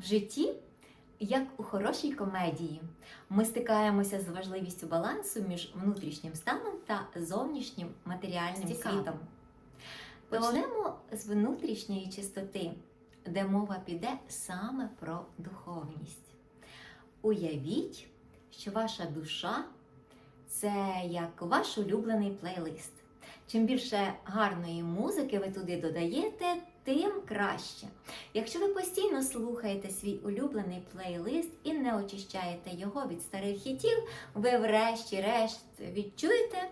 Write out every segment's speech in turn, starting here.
В житті, як у хорошій комедії, ми стикаємося з важливістю балансу між внутрішнім станом та зовнішнім матеріальним Цікаво. світом. Почнемо з внутрішньої чистоти, де мова піде саме про духовність. Уявіть, що ваша душа це як ваш улюблений плейлист. Чим більше гарної музики ви туди додаєте, тим краще. Якщо ви постійно слухаєте свій улюблений плейлист і не очищаєте його від старих хітів, ви врешті-решт відчуєте,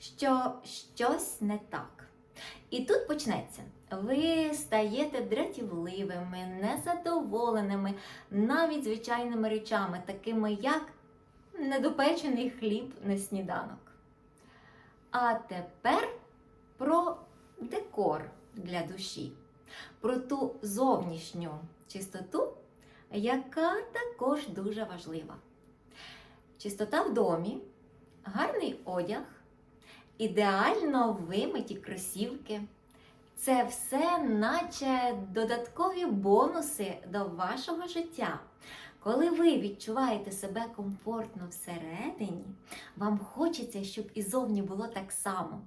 що щось не так. І тут почнеться. Ви стаєте дратівливими, незадоволеними навіть звичайними речами, такими як недопечений хліб на сніданок. А тепер про декор для душі, про ту зовнішню чистоту, яка також дуже важлива. Чистота в домі, гарний одяг, ідеально вимиті кросівки. Це все, наче додаткові бонуси до вашого життя. Коли ви відчуваєте себе комфортно всередині, вам хочеться, щоб і зовні було так само.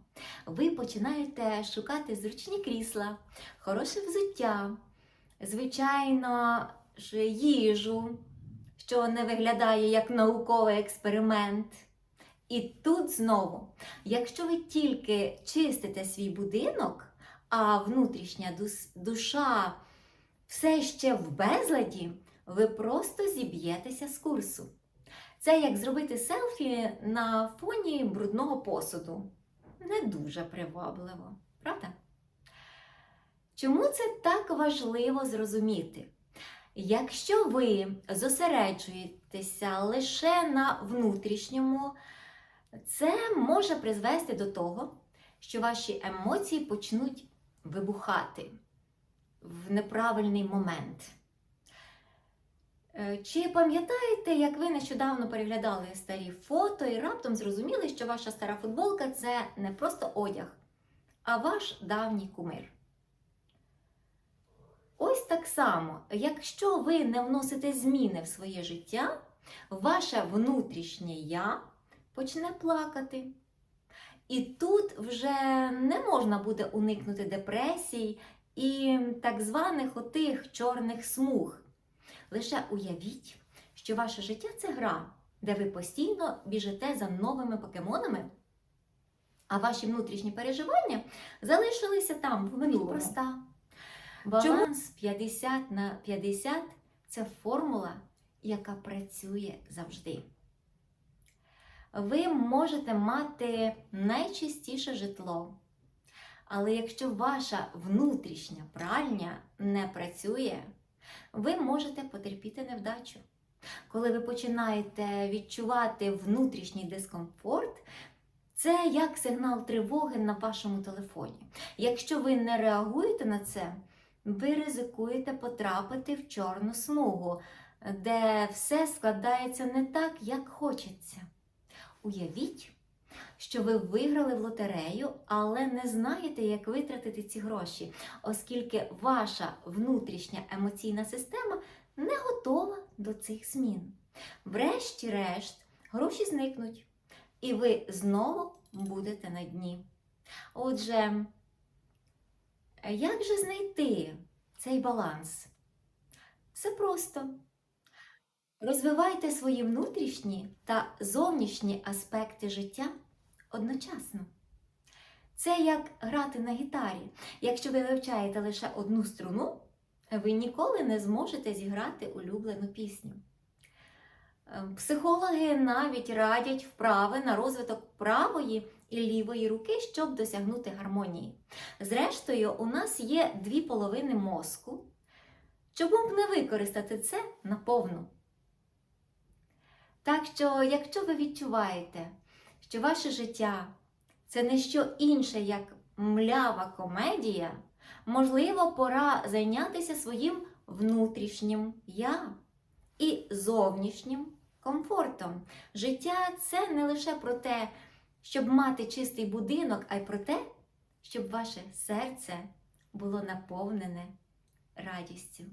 Ви починаєте шукати зручні крісла, хороше взуття, звичайно їжу, що не виглядає як науковий експеримент. І тут знову, якщо ви тільки чистите свій будинок, а внутрішня душа все ще в безладі, ви просто зіб'єтеся з курсу. Це як зробити селфі на фоні брудного посуду. Не дуже привабливо, правда? Чому це так важливо зрозуміти? Якщо ви зосереджуєтеся лише на внутрішньому, це може призвести до того, що ваші емоції почнуть вибухати в неправильний момент. Е, Чи пам'ятаєте, як ви нещодавно переглядали старі фото і раптом зрозуміли, що ваша стара футболка це не просто одяг, а ваш давній кумир? Ось так само, якщо ви не вносите зміни в своє життя, ваше внутрішнє я почне плакати. І тут вже не можна буде уникнути депресій і так званих отих чорних смуг. Лише уявіть, що ваше життя це гра, де ви постійно біжите за новими покемонами, а ваші внутрішні переживання залишилися там в минулому. Проста. Баланс 50 на 50 це формула, яка працює завжди. Ви можете мати найчистіше житло. Але якщо ваша внутрішня пральня не працює, ви можете потерпіти невдачу. Коли ви починаєте відчувати внутрішній дискомфорт, це як сигнал тривоги на вашому телефоні. Якщо ви не реагуєте на це, ви ризикуєте потрапити в чорну смугу, де все складається не так, як хочеться. Уявіть, що ви виграли в лотерею, але не знаєте, як витратити ці гроші, оскільки ваша внутрішня емоційна система не готова до цих змін. Врешті-решт, гроші зникнуть, і ви знову будете на дні. Отже, як же знайти цей баланс? Все просто. Розвивайте свої внутрішні та зовнішні аспекти життя одночасно. Це як грати на гітарі. Якщо ви вивчаєте лише одну струну, ви ніколи не зможете зіграти улюблену пісню. Е, Психологи навіть радять вправи на розвиток правої і лівої руки, щоб досягнути гармонії. Зрештою, у нас є дві половини мозку. Чому б не використати це наповну? Так що, якщо ви відчуваєте, що ваше життя це не що інше, як млява комедія, можливо, пора зайнятися своїм внутрішнім я і зовнішнім комфортом. Життя це не лише про те, щоб мати чистий будинок, а й про те, щоб ваше серце було наповнене радістю.